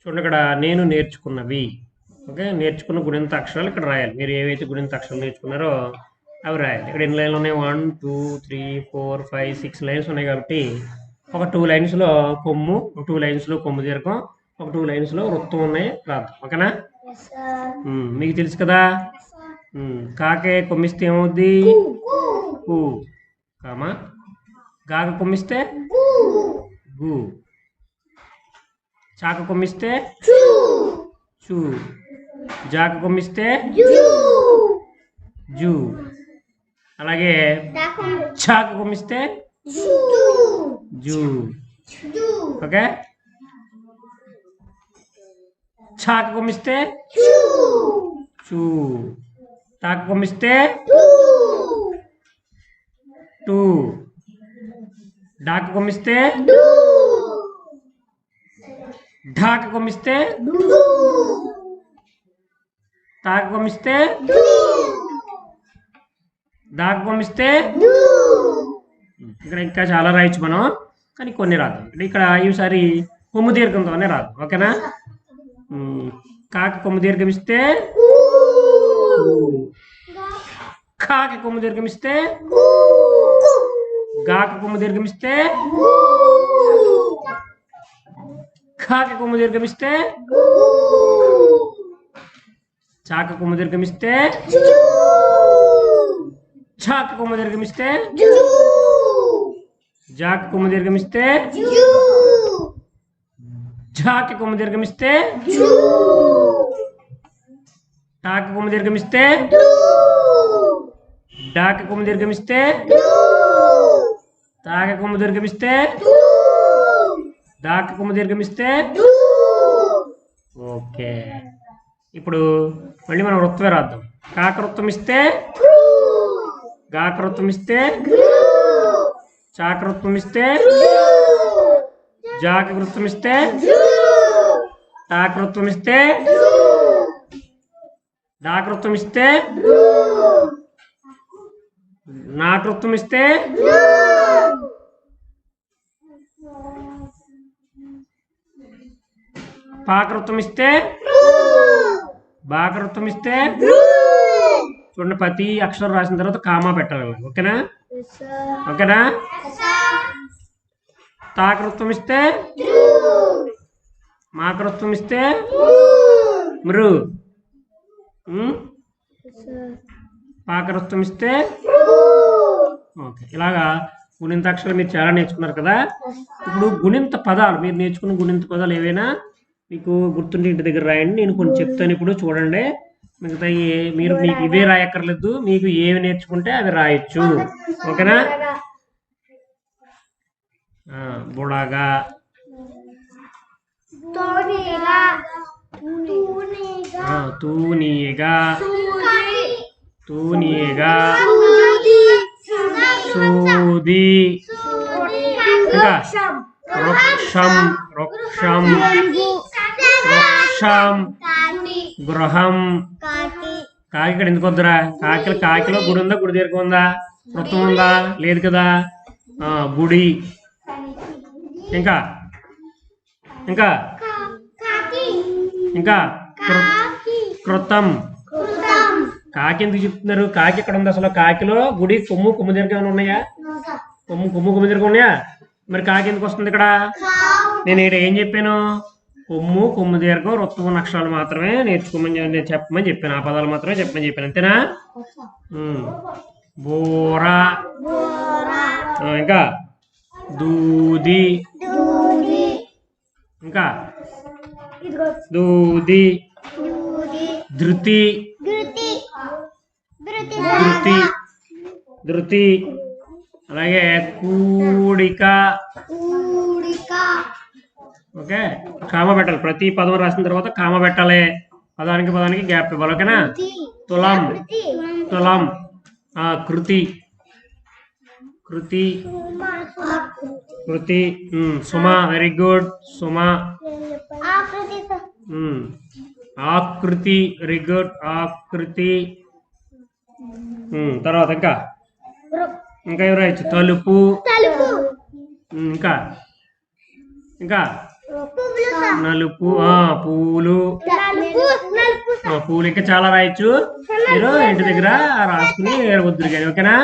చూడండి ఇక్కడ నేను నేర్చుకున్నవి. ఓకే? నేర్చుకున్న గుణింత అక్షరాలు ఇక్కడ రాయాలి. మీరు ఏవైతే గుణింత అక్షరాలు నేర్చుకున్నారో అవి రాయాలి. ఇక్కడ ఎన్ని లైన్లు ఉన్నాయి? One two three four five six lines ఉన్నాయి కాబట్టి ఒక టూ లైన్స్లో కొమ్ము ఒక టూ లైన్స్లో కొమ్ము దీర్ఘం ఒక టూ లైన్స్లో వృత్తం ఉన్నాయి. రాద్దాం ఓకేనా? మీకు తెలుసు కదా? కాకే కొమ్మిస్తే ఏమవుద్ది? కు కామా? గాక కొమ్మిస్తే? గు. చాక కొమ్మిస్తే చూ జాక కొమ్మిస్తే జూ అలాగే చాక కొమ్మిస్తే జూ ఓకే చాక కొమ్మిస్తే చూ తాక కొమ్మిస్తే టూ డాక కొమ్మిస్తే ఢాక కొమ్మిస్తే తాక కొమ్మిస్తే దాక కొమ్మిస్తే ఇక్కడ ఇంకా చాలా రాయొచ్చు మనం కానీ కొన్ని రాదు. ఇక్కడ ఈసారి కొమ్ము దీర్ఘంతోనే రాదు. ఓకేనా? కాక కొమ్ము దీర్ఘం ఇస్తే కాక కొమ్ము దీర్ఘం ఇస్తే గాక కొమ్ము దీర్ఘం ఇస్తే కాక కొమ్ము దీర్ఘం ఇస్తే చాక కొమ్ము దీర్ఘం ఇస్తే చాక కొమ్ము దీర్ఘం ఇస్తే జాక కొమ్ము దీర్ఘం ఇస్తే జాక కొమ్ము దీర్ఘం ఇస్తే టాక కొమ్ము దీర్ఘం ఇస్తే డాక కొమ్ము దీర్ఘం ఇస్తే తాక కొమ్ము దీర్ఘం ఇస్తే దాక కొమ్ము దీర్ఘం ఇస్తే ఓకే. ఇప్పుడు మళ్ళీ మనం వృత్తమే రాద్దాం. కాక వృత్తం ఇస్తే గాక వృత్తం ఇస్తే చాక వృత్తం ఇస్తే జాక వృత్తం ఇస్తే వృత్తం ఇస్తే డాక వృత్తం ఇస్తే నాక వృత్తం ఇస్తే పాకృత్వం ఇస్తే బాకృత్వం ఇస్తే చూడండి ప్రతి అక్షరం రాసిన తర్వాత కామా పెట్టాలి. ఓకేనా? ఓకేనా? తాకృత్వం ఇస్తే మాకృత్వం ఇస్తే మృ? పాకృత్వం ఇస్తే ఓకే ఇలాగా గుణింత అక్షరాలు మీరు చాలా నేర్చుకున్నారు కదా? ఇప్పుడు గుణింత పదాలు మీరు నేర్చుకున్న గుణింత పదాలు ఏవైనా? మీకు గుర్తుండి ఇంటి దగ్గర రాయండి. నేను కొన్ని చెప్తాను ఇప్పుడు చూడండి. మిగతా ఏ- మీరు మీకు ఇవే రాయక్కర్లేదు. మీకు ఏవి నేర్చుకుంటే అవి రాయొచ్చు. ఓకేనా? బుడగా. తూనీగా. తూనీగా. సూది. ఇంకా? వృక్షం వృక్షం వృక్షం గృహం కాకి. ఇక్కడ ఎందుకు వద్దురా? కాకిలో కాకిలో గుడి ఉందా? గుడి దగ్గర ఉందా? వృత్తం ఉందా? లేదు కదా? గుడి. ఇంకా? ఇంకా? ఇంకా? కృతం. కాకి ఎందుకు చెప్తున్నారు? కాకి ఎక్కడ ఉంది అసలు? కాకిలో గుడి కొమ్ము కొమ్ము దగ్గర ఏమైనా ఉన్నాయా? కొమ్ము కొమ్ము కొమ్ము దగ్గర ఉన్నాయా? మరి కాకి ఎందుకు వస్తుంది ఇక్కడ? నేను ఇక్కడ ఏం చెప్పాను? కొమ్ము కొమ్ము దీర్ఘం వృత్తము అక్షరాలు మాత్రమే నేర్చుకోమని చెప్ప- నేను చెప్పమని చెప్పాను ఆ పదాలు మాత్రమే చెప్పమని చెప్పాను అంతేనా ఉమ్. బోరా ఆ, ఇంకా దూది ఇంకా దూది ధృతి ధృతి ధృతి అలాగే కూడిక ఓకే? కామ పెట్టాలి. ప్రతి పదం రాసిన తర్వాత కామ పెట్టాలి. పదానికి పదానికి గ్యాప్ ఇవ్వాలి ఓకేనా? తులం. తులం. ఆ కృతి. కృతి. కృతి. సుమ. Very good Suma. ఆకృతి. వెరీ గుడ్ ఆకృతి. తర్వాత ఇంకా? ఇంకా ఎవరు రాయొచ్చు? తలుపు. ఇంకా? ఇంకా? నలుపు ఆ పూలు. పూలు ఇంకా చాలా రాయొచ్చు. మీరు ఇంటి దగ్గర రాసుకుని వద్దురు కానీ ఓకేనా?